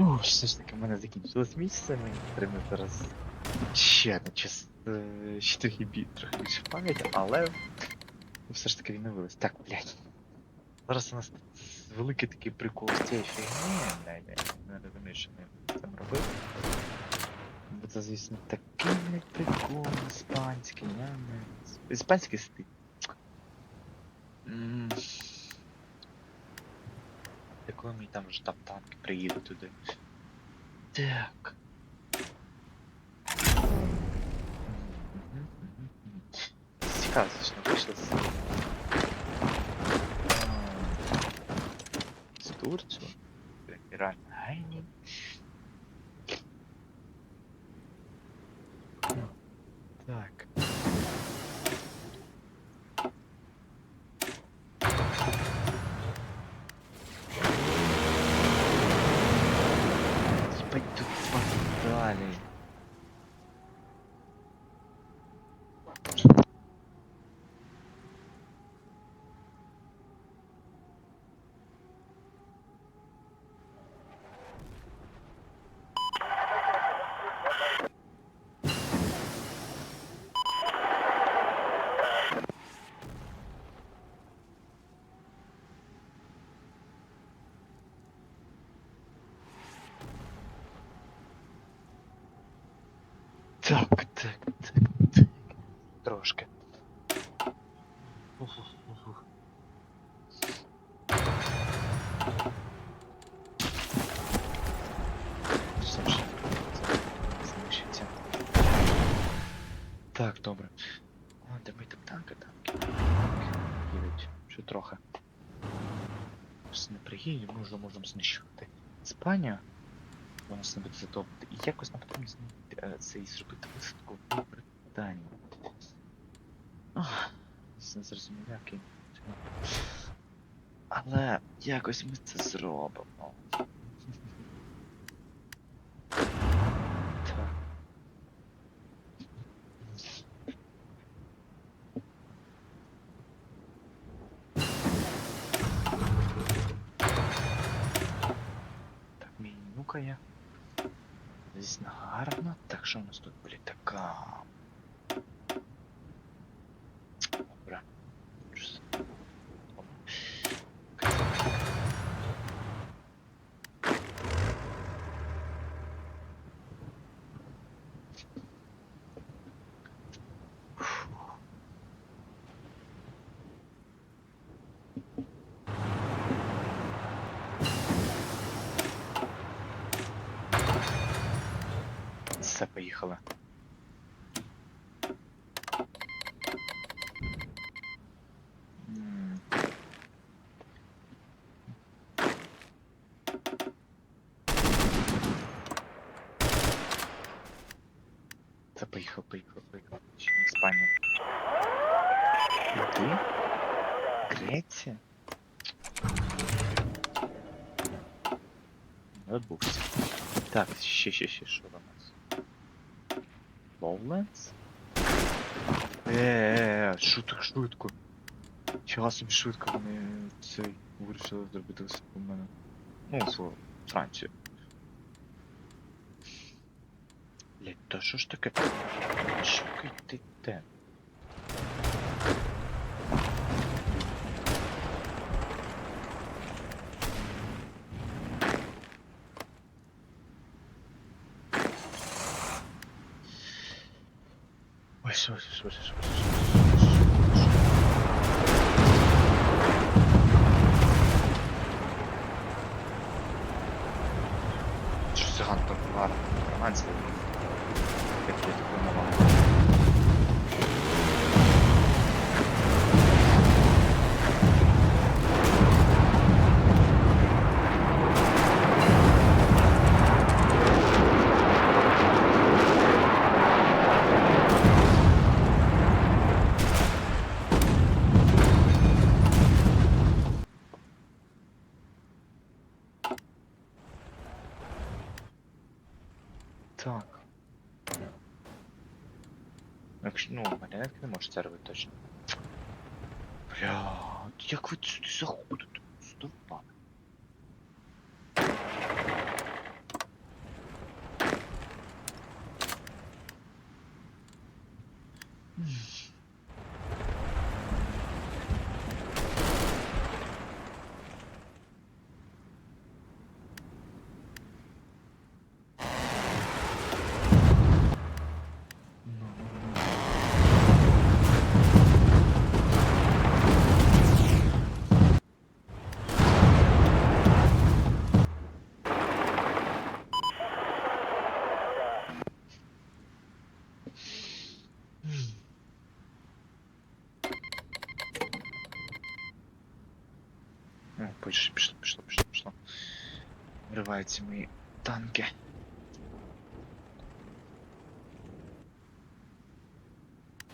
Ну, все ж таки в мене закінчилось місце, мені потрібно зараз ще на час е, ще трохи бі, трохи більше пам'яті, але все ж таки відновилось. Так, блядь. Зараз у нас великий такий прикол з цієї фігні, блядь, я не розумію, що ми там робити. Бо це, звісно, такий блядь, прикол іспанський, я не... Іспанський стиль. М. Та коли мій там штаб танки приїде туди. Так. Мгм, мгм, мгм. Цікаво, звісно, вийшло з. З Турцію. Реально геній. Так. Ебать тут далі. Так, так, так, так. Трошки. Ух, ух. Все ж знищиться. Так, добре. Ми там танки, танки. Їдуть. Що трохи. Просто не ми вже можемо знищувати. Іспанія. Не буде затоплити. І якось нам потрібно змінити е, цей зробити висадку в Британії. Не зрозумів, який. Але якось ми це зробимо. Так. Так, менюка я. Здесь гарно. Так, що у нас тут, блядь, така. Все, поїхали. М. Це поїхав, поїхав, поїхав. Ще не Іспанія. Куди? Греція? Відбувся. Так, ще, ще, ще, що у Нас? Lowlands? Е, що так швидко? Чого собі швидко вони цей вирішили зробити все у мене. Ну, слово, Францію. Блять, то що ж таке? Шукай ти те? Це робити точно. Бля, як ви сюди заходите? Здорова. Хочеш, пішло, пішло, пішло, пішло. Вриваються мої танки.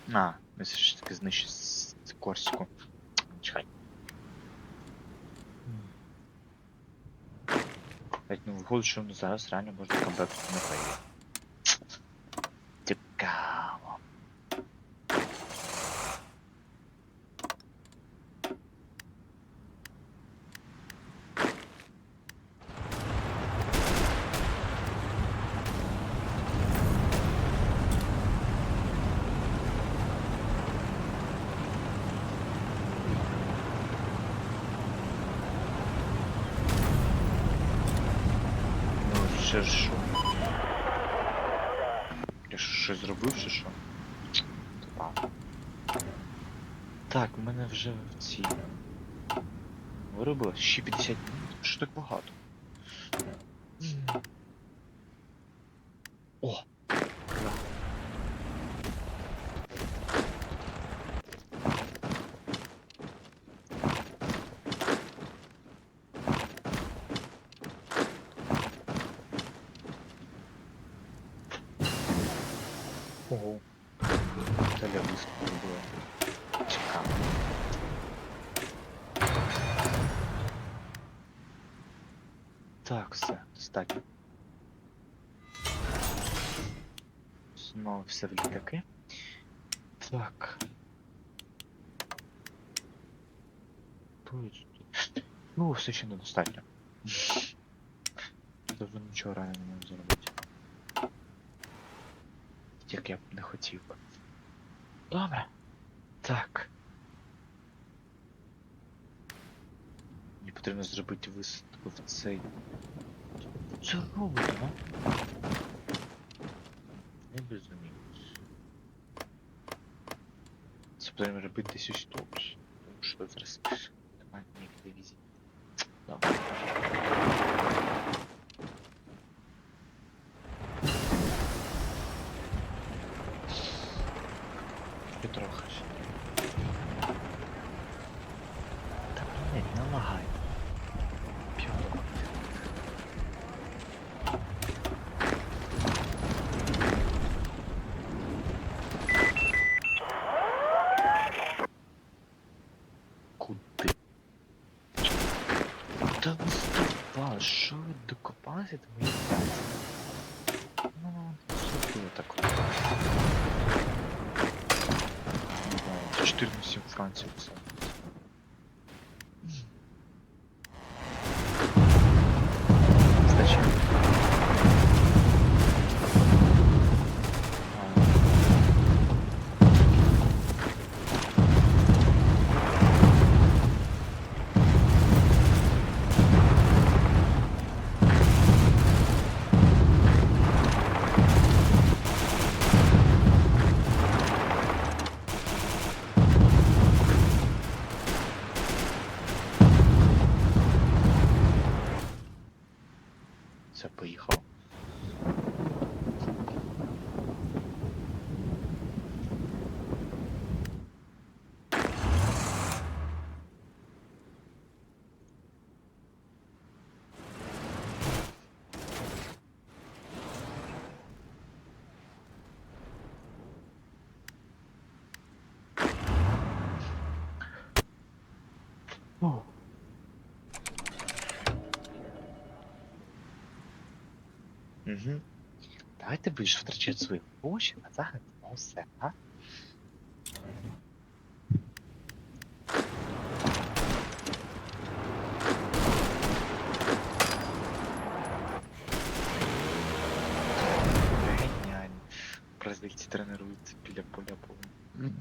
На, ми все ж таки знищить Корсику. Чекай. Ну виходить, що ну, зараз реально можна камбекати на феї. Цікаво. Ну, ще ж що? Я що, щось зробив, чи що? Так. Так, у мене вже в цій. Виробилось ще 50 минут. Що так багато? М. О! Ура. Ого. Таля вискочила було. Цікаво. Так, все, достатньо. Знову все в літаки. Так. Ну, все ще недостатньо. Тобто нічого реально не можу зробити. Як я б не хотів би. Добре. Так. Мені потрібно зробити висадку в цей. Це робить, а? Не безумію. Це потрібно робити тисяч ось. Тому що зараз немає ніяких дивізій. Добре. І трохи ще. Та блядь, не лагай. П'ятого. Куди? Та виступа, що ви докопалися до? Ну, що вот так вот. Да, 14 Франции писал. Угу. Давай ти будеш втрачати свої гроші на захист на усе, а? Геніально. Бразильці тренуються біля поля повні.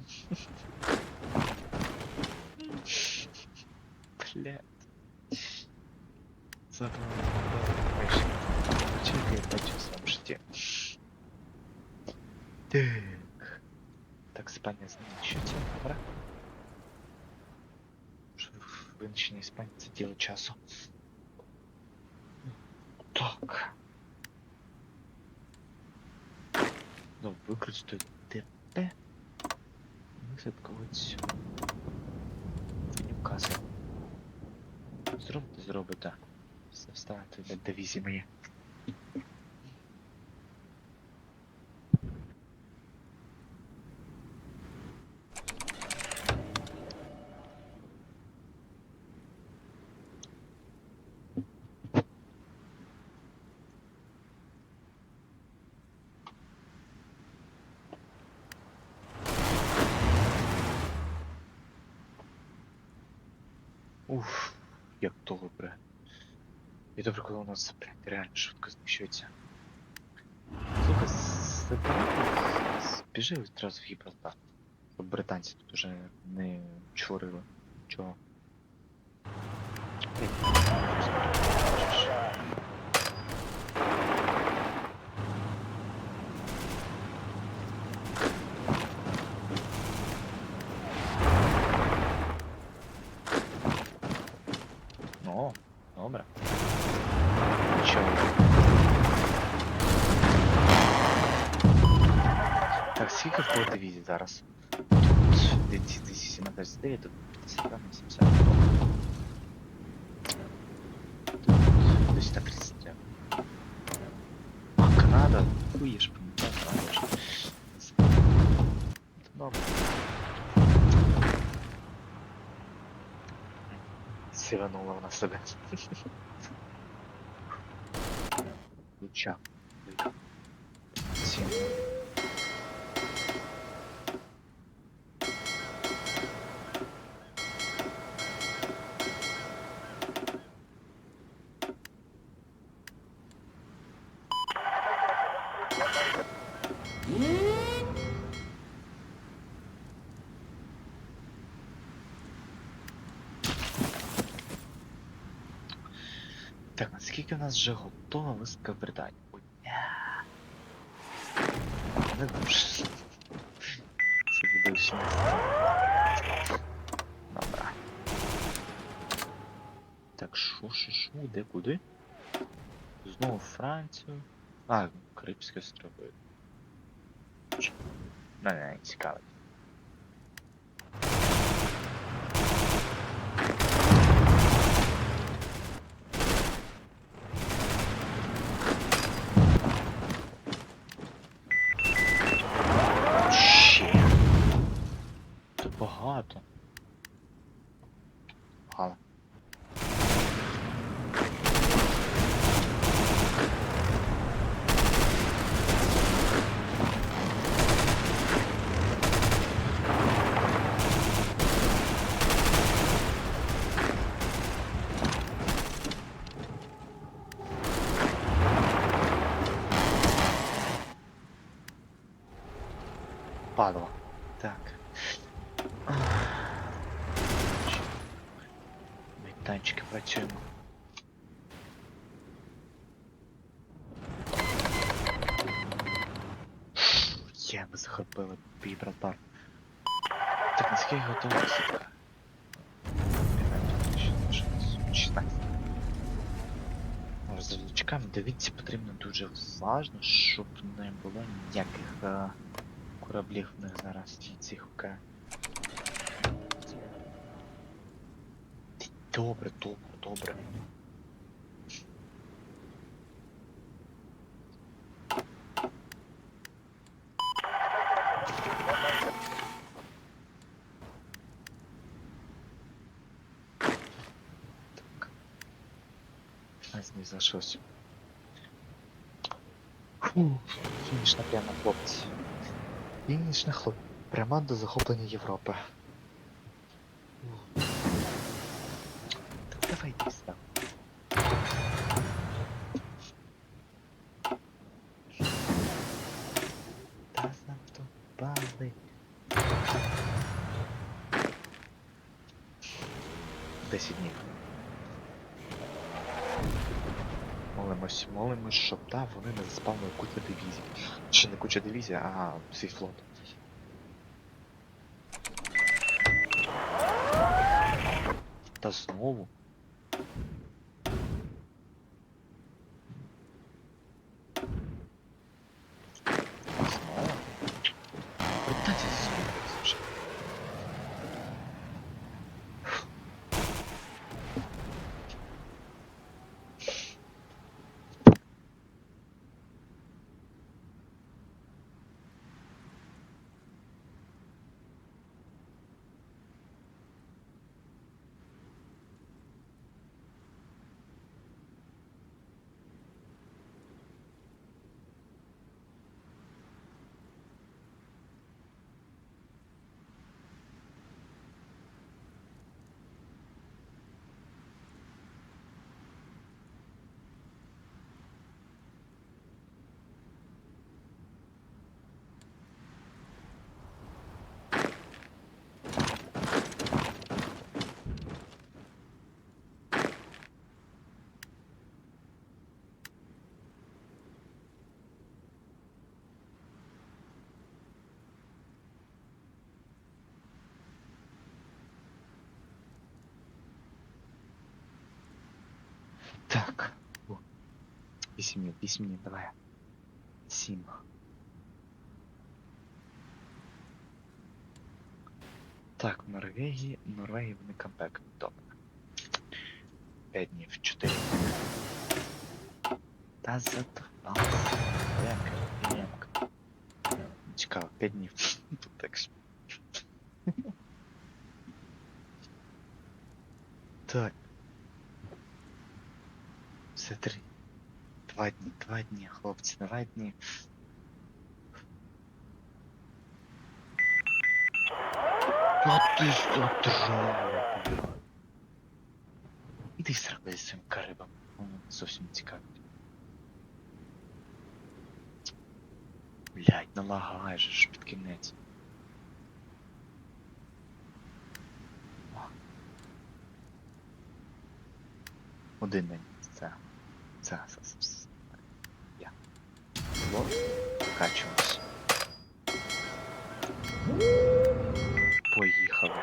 Блядь. Забыл. Чекай, я бачу сам житті. Так. Так, Іспанія знищується, добре. Що Винищення Іспанії це діло часу. Так. Ну, використаю ДП. Висадка ось. В Ньюкасл. Зробите. Все вставити для дивізії. Уф, як добре. І коли блядь, реально швидко знищується. Сука, біжи одразу в Гібралтар. Щоб британці тут уже не чворили. Чого? 4, тут 50 на 70. Тут на 30. А, Канада, хуешь, понимаешь, Добре. Сиганула вона себе. Луча. Сіганула. Нас вже готова виставка в Британії? Не дуже. Це буде не. Добре. Так, шо, шо, шо, де куди? Знову Францію. А, Карибські острови. Чи- Мене не цікавить. Ще. Це багато. Погано. Падало. Так. Танчики працюємо. Є, ми захопили Гібралтар. Так, наскільки готова висадка? 16. Дивіться потрібно дуже уважно, щоб не було ніяких е, кораблів в них зараз цих ОК. Добре, добре, добре. Так. Ось не залишилось. Фу, фінішна прямо, хлопці. Фінішна хлоп. Пряма до захоплення Європи. Так давай там. Та задовбали. Десять днів. Молимось, молимось, щоб та вони не заспавнили кучу дивізій. Чи не куча дивізій, а свій флот. Та. Знову. Так. О. Вісім мін, вісім мін, давай. Сім. Так, в Норвегії, в Норвегії вони камбек. Добре. 5 днів, 4 дні. Та задавався. Ямка, ямка. Цікаво, 5 днів. Тут так. ж. Так. Все три. Два дні, два дні, хлопці, два дні. А ти задрала. Іди сраби з цим карибом. Зовсім не цікавить. Блять, налагай же ж під кінець. Один день. Це. це, це, це. Я. Вот. Качуємось. Поїхали.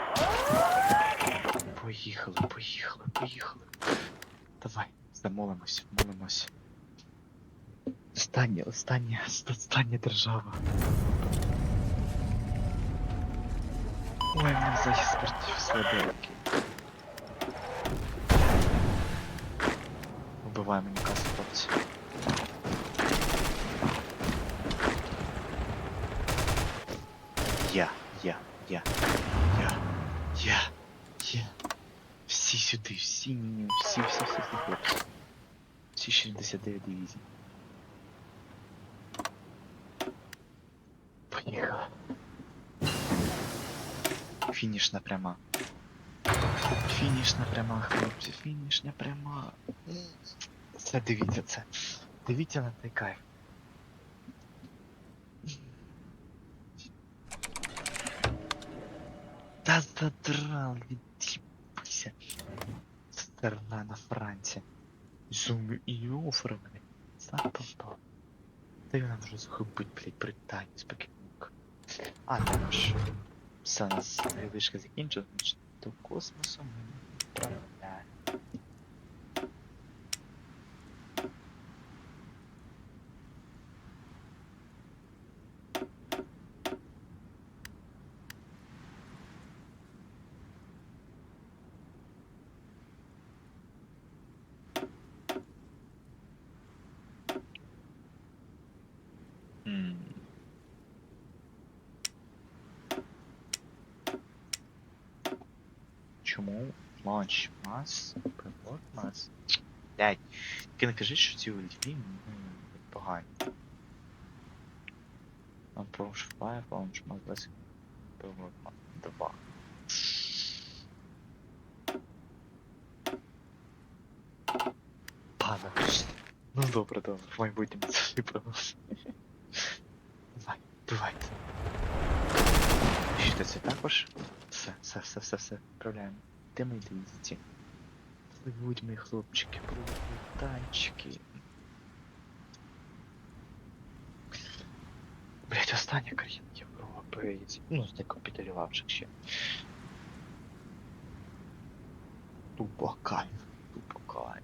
Поїхали, поїхали, поїхали. Давай, замолимось, молимось. Остання, остання, остання держава. Ой, мене захист спортів слабенький. Убиваємо Ньюкасл, хлопці. Я, я, я, я, я, я. Всі сюди, всі міні, всі, всі, всі, всі хлопці. Всі 69 дивізій. Поїхали. Фінішна пряма. Фінішна пряма, хлопці, фінішна пряма. Це дивіться це. Дивіться на цей кайф. Та задрал, від'їбися. Сторона на Франції. Зумі і оформлений. Запапа. Та й нам вже захопить, блядь, Британію спокійненько. А також. Все, у нас вишка закінчилась, значить, до космосу ми не відправляємо. М. Чому ланч мас? Прибор мас? Блять, тільки не кажи, що ці у ну, погані. Approach 5, launch must less прибор мас 2. Пане. Ну добре, добре, в майбутньому це виправився. Давай, давайте. Що це також? Все, все, все, все, все, відправляємо. Де мої дивізії? Пливуть мої хлопчики, пливуть танчики. Блять, остання країна Європи. Ну, з декапіталювавших ще. Тупо кайф, тупо кайф.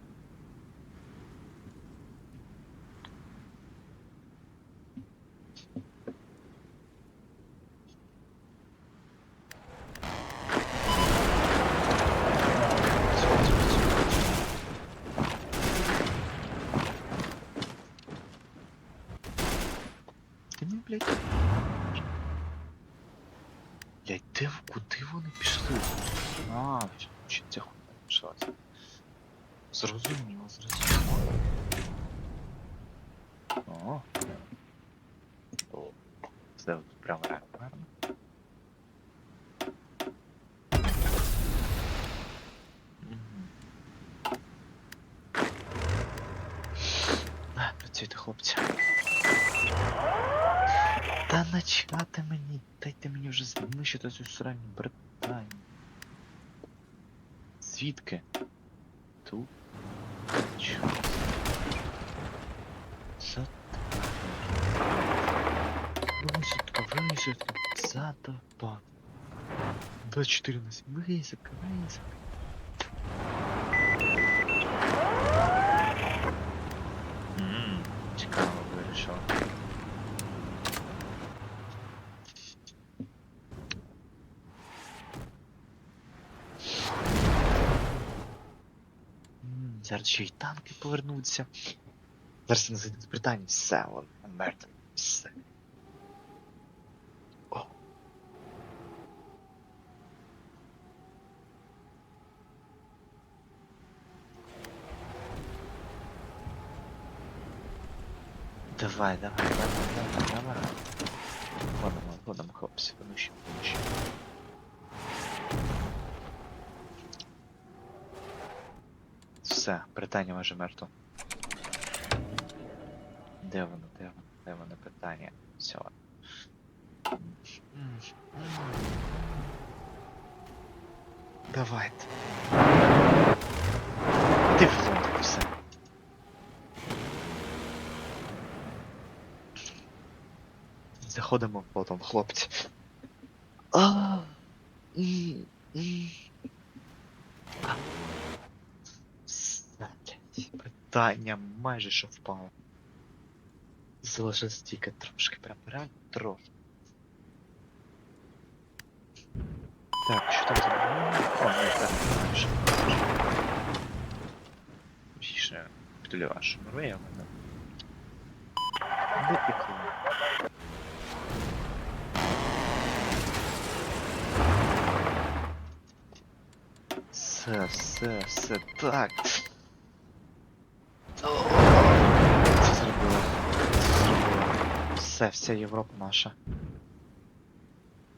Ти не, блядь. Блядь, де в- куди вони пішли? А, чи ця хуйня почалася? Зрозуміло, зрозуміло. О. О. Це от прямо реально Працюйте, хлопці. Та начати мені, дайте мені вже знищити цю сранню Британію. Звідки? Тут? Чого? За Висадка, висадка, задопа. 24 на 7, висадка, висадка. Цікаво вирішила. Зараз ще й танки повернуться. Зараз зайдуть з Британії. Все, вон, мертві. Все. Давай, давай, давай, давай, давай. Ходимо, ходимо, хлопці, винищимо, винищимо. Все, Британія майже мертва. Де воно, де воно, де воно питання? Все. Давайте. Ти все. Заходимо в Лондон, хлопці. А, м, м. А. Все, блядь, Питання майже що впало. Залишилось тільки трошки, прям реально трошки. Так, що там за... О, ні, так, майже. Більше капітулюваш. Норвегія в мене. Випікли. Все, все, все так. Це зробила. Це зробила. Все, вся Європа наша.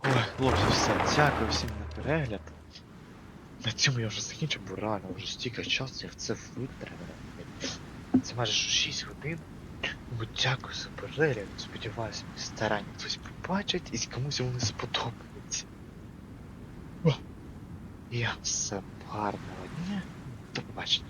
Ой, хлопці, все, дякую всім на перегляд. На цьому я вже закінчив, бо реально вже стільки часу я в це витратив. Це майже 6 годин. Ну, дякую за перегляд. Сподіваюся, старання хтось побачить і комусь вони сподобаються. Я все гарного дня. До побачення.